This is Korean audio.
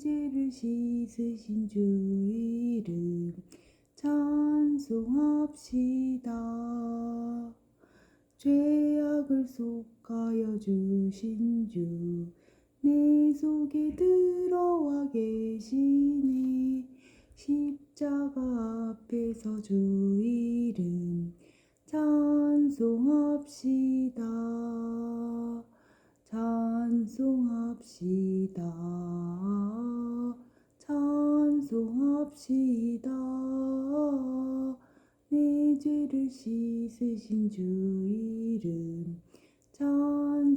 죄를 씻으신 주 이름 찬송합시다. 죄악을 속하여 주신 주 내 속에 들어와 계시네. 십자가 앞에서 주 이름 찬송합시다. 찬송합시다 찬송합시다. 내 죄를 씻으신 주 이름 찬송합시다